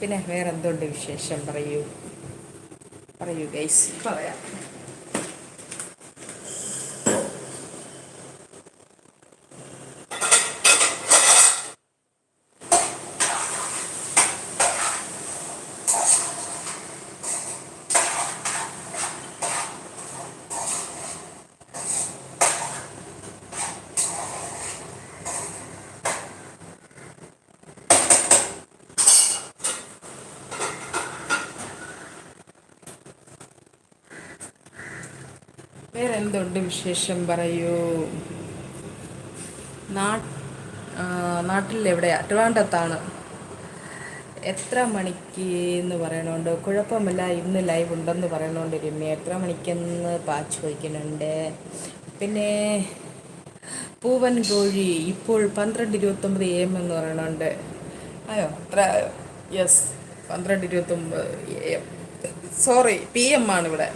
പിന്നെ വേറെ എന്തുണ്ട് വിശേഷം? പറയൂ. പറയൂ ഗൈസ് പറയാം. വേറെ എന്തുണ്ട് വിശേഷം? പറയൂ. നാട്ടിൽ എവിടെയാ എത്ര മണിക്ക് എന്ന് പറയണുണ്ട്. കുഴപ്പമില്ല ഇന്ന് ലൈവ് ഉണ്ടെന്ന് പറയണുണ്ട് രമ്യ. എത്ര മണിക്കെന്ന് പാച്ച് ചോദിക്കുന്നുണ്ട്. പിന്നെ പൂവൻ കോഴി ഇപ്പോൾ പന്ത്രണ്ട് ഇരുപത്തൊമ്പത് എ എം എന്ന് പറയണുണ്ട്. അയ്യോ അത്ര യെസ് പന്ത്രണ്ട് ഇരുപത്തൊമ്പത് A M sorry P M ആണ് ഇവിടെ.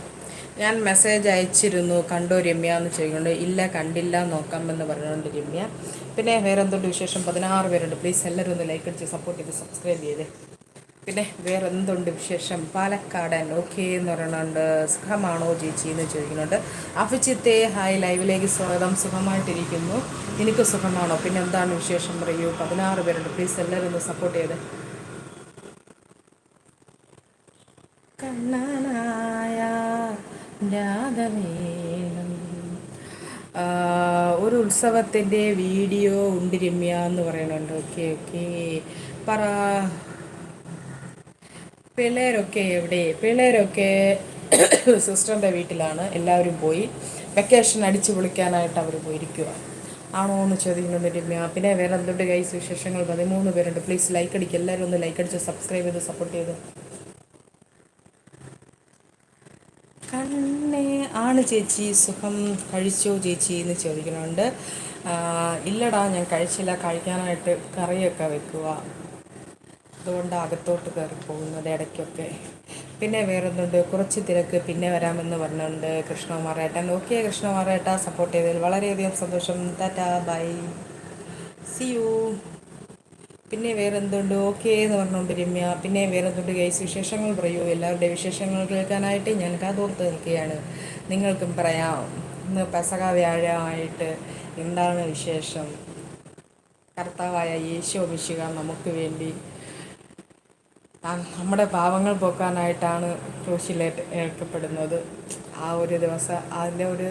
ഞാൻ മെസ്സേജ് അയച്ചിരുന്നു കണ്ടോ രമ്യ? എന്ന് ചോദിക്കുന്നുണ്ട്. ഇല്ല കണ്ടില്ല നോക്കാം എന്ന് പറഞ്ഞുകൊണ്ട് രമ്യ. പിന്നെ വേറെ എന്തുണ്ട് വിശേഷം? പതിനാറ് പേരുണ്ട്. പ്ലീസ് എല്ലാവരും ഒന്ന് ലൈക്ക് അടിച്ച് സപ്പോർട്ട് ചെയ്ത് സബ്സ്ക്രൈബ് ചെയ്ത്. പിന്നെ വേറെ എന്തുണ്ട് വിശേഷം? പാലക്കാടൻ ഓക്കെ എന്ന് പറയുന്നുണ്ട് സുഖമാണോ ചേച്ചി? എന്ന് ചോദിക്കുന്നുണ്ട്. അഭിജിത്തെ ഹായ് ലൈവിലേക്ക് സ്വാഗതം. സുഖമായിട്ടിരിക്കുന്നു. എനിക്ക് സുഖമാണോ? പിന്നെ എന്താണ് വിശേഷം? പറയൂ. പതിനാറ് പേരുണ്ട്. പ്ലീസ് എല്ലാവരും ഒന്ന് സപ്പോർട്ട് ചെയ്തേ. ഒരു ഉത്സവത്തിന്റെ വീഡിയോ ഉണ്ട് രമ്യ എന്ന് പറയുന്നുണ്ട് ഓക്കെ ഓക്കെ. പറ. പിള്ളേരൊക്കെ എവിടെ? പിള്ളേരൊക്കെ സിസ്റ്ററിന്റെ വീട്ടിലാണ്. എല്ലാവരും പോയി. വെക്കേഷൻ അടിച്ചു പൊളിക്കാനായിട്ട് അവർ പോയിരിക്കുക ആണോ എന്ന് ചോദിക്കുന്നുണ്ട് രമ്യ. പിന്നെ വേറെ എന്തുണ്ട് കൈ വിശേഷങ്ങൾ? പതിമൂന്ന് പേരുണ്ട്. പ്ലീസ് ലൈക്ക് അടിക്കുക എല്ലാവരും ഒന്ന് ലൈക്ക് അടിച്ച് സബ്സ്ക്രൈബ് ചെയ്ത് സപ്പോർട്ട് ചെയ്ത്. കണ്ണേ ആണ് ചേച്ചി സുഖം? കഴിച്ചോ ചേച്ചി എന്ന് ചോദിക്കുന്നുണ്ട്. ഇല്ലടാ ഞാൻ കഴിച്ചില്ല. കഴിക്കാനായിട്ട് കറിയൊക്കെ വെക്കുക അതുകൊണ്ട് അകത്തോട്ട് കയറി പോകുന്നത് ഇടയ്ക്കൊക്കെ. പിന്നെ വേറൊന്നുണ്ട്. കുറച്ച് തിരക്ക്. പിന്നെ വരാമെന്ന് പറഞ്ഞുകൊണ്ട് കൃഷ്ണകുമാറേട്ടൻ ഓക്കെ കൃഷ്ണകുമാറേട്ട സപ്പോർട്ട് ചെയ്തതിൽ വളരെയധികം സന്തോഷം. Tata bye. സി യു പിന്നെ വേറെ എന്തുണ്ട് ഓക്കെ എന്ന് പറഞ്ഞുകൊണ്ട് രമ്യ. പിന്നെ വേറെ എന്തുണ്ട് ഗൈസ് വിശേഷങ്ങൾ പറയൂ. എല്ലാവരുടെ വിശേഷങ്ങൾ കേൾക്കാനായിട്ട് ഞാൻ കാതോർത്ത് നിൽക്കുകയാണ്. നിങ്ങൾക്കും പറയാം. ഇന്ന് പെസക വ്യാഴമായിട്ട് എന്താണ് വിശേഷം? കർത്താവായ യേശോ മിശിക നമുക്ക് വേണ്ടി നമ്മുടെ പാവങ്ങൾ പോക്കാനായിട്ടാണ് ക്രൂശിലേറ്റ് ഏൽക്കപ്പെടുന്നത്. ആ ഒരു ദിവസം അതിന്റെ ഒരു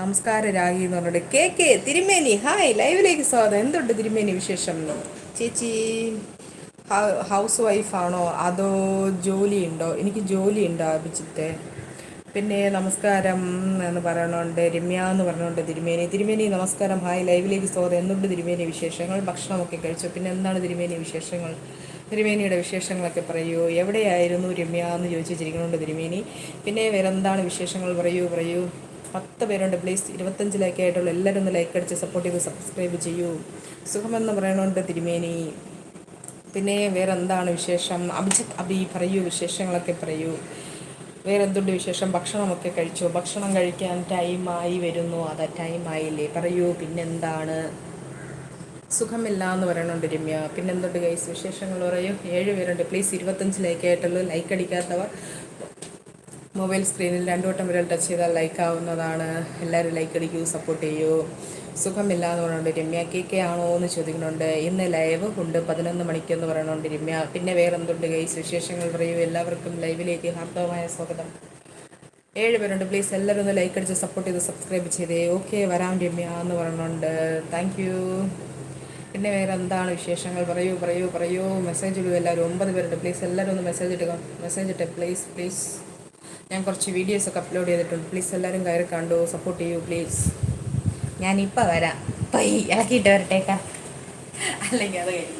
നമസ്കാര രാഗി എന്ന് പറഞ്ഞിട്ട് കെ കെ തിരുമേനി. ഹായ് ലൈവിലേക്ക് സ്വാഗതം. എന്തുണ്ട് തിരുമേനി വിശേഷം? ചേച്ചി ഹൗസ് വൈഫാണോ അതോ ജോലിയുണ്ടോ? എനിക്ക് ജോലിയുണ്ടോ അഭിജിത്തെ. പിന്നെ നമസ്കാരം എന്ന് പറയണുണ്ട് രമ്യ എന്ന് പറഞ്ഞുകൊണ്ട് തിരുമേനി. തിരുമേനി നമസ്കാരം. ഹായ് ലൈവിലേക്ക് സ്വാഗതം. എന്തുണ്ട് തിരുമേനി വിശേഷങ്ങൾ? ഭക്ഷണമൊക്കെ കഴിച്ചു? പിന്നെ എന്താണ് തിരുമേനി വിശേഷങ്ങൾ? തിരുമേനിയുടെ വിശേഷങ്ങളൊക്കെ പറയൂ. എവിടെയായിരുന്നു രമ്യ എന്ന് ചോദിച്ചിരിക്കുന്നുണ്ട് തിരുമേനി. പിന്നെ വേറെന്താണ് വിശേഷങ്ങൾ? പറയൂ പറയൂ. പത്ത് പേരുണ്ട്. പ്ലീസ് ഇരുപത്തഞ്ച് ലൈക്ക് ആയിട്ടുള്ള. എല്ലാവരും ഒന്ന് ലൈക്ക് അടിച്ച് സപ്പോർട്ട് ചെയ്ത് സബ്സ്ക്രൈബ് ചെയ്യൂ. സുഖമെന്ന് പറയണുണ്ട് തിരുമേനി. പിന്നെ വേറെ എന്താണ് വിശേഷം? അഭിജിത്ത് അബി പറയൂ വിശേഷങ്ങളൊക്കെ പറയൂ. വേറെ എന്തുണ്ട് വിശേഷം? ഭക്ഷണമൊക്കെ കഴിച്ചു? ഭക്ഷണം കഴിക്കാൻ ടൈമായി വരുന്നു. അതാ ടൈമായില്ലേ പറയൂ പിന്നെന്താണ്? സുഖമില്ല എന്ന് പറയണുണ്ട് രമ്യ. പിന്നെന്തുണ്ട് ഗൈസ് വിശേഷങ്ങൾ പറയൂ. ഏഴ് പേരുണ്ട്. പ്ലീസ് ഇരുപത്തഞ്ച് ലൈക്ക് ആയിട്ടുള്ളൂ. ലൈക്ക് അടിക്കാത്തവർ മൊബൈൽ സ്ക്രീനിൽ രണ്ടു വട്ടം വിരൽ ടച്ച് ചെയ്താൽ ലൈക്ക് ആവുന്നതാണ്. എല്ലാവരും ലൈക്ക് അടിക്കൂ സപ്പോർട്ട് ചെയ്യൂ. സുഖമില്ല എന്ന് പറയുന്നുണ്ട് രമ്യ കെ കെ ആണോ എന്ന് ചോദിക്കുന്നുണ്ട്. ഇന്ന് ലൈവ് ഉണ്ട് പതിനൊന്ന് മണിക്കെന്ന് പറയുന്നുണ്ട് രമ്യ. പിന്നെ വേറെ എന്തുണ്ട് ഗൈസ് വിശേഷങ്ങൾ പറയൂ. എല്ലാവർക്കും ലൈവിലേക്ക് ഹാർദവമായ സ്വാഗതം. ഏഴ് പേരുണ്ട്. പ്ലീസ് എല്ലാവരും ഒന്ന് ലൈക്ക് അടിച്ച് സപ്പോർട്ട് ചെയ്ത് സബ്സ്ക്രൈബ് ചെയ്തേ. ഓക്കെ വരാം രമ്യ എന്ന് പറയുന്നുണ്ട് താങ്ക് യു പിന്നെ വേറെ എന്താണ് വിശേഷങ്ങൾ? പറയൂ പറയൂ പറയൂ. മെസ്സേജ് ഇടുക എല്ലാവരും. ഒമ്പത് പേരുണ്ട്. പ്ലീസ് എല്ലാവരും ഒന്ന് മെസ്സേജ് ഇടുക. മെസ്സേജ് ഇട്ടേ പ്ലീസ് പ്ലീസ് ഞാൻ കുറച്ച് വീഡിയോസൊക്കെ അപ്ലോഡ് ചെയ്തിട്ടുണ്ട്. പ്ലീസ് എല്ലാവരും കയറി കണ്ടു? സപ്പോർട്ട് ചെയ്യൂ പ്ലീസ് ഞാനിപ്പോൾ വരാം. പൈ ഇളക്കിയിട്ട് വരട്ടേക്കാം അല്ലെങ്കിൽ അത് കഴിഞ്ഞു.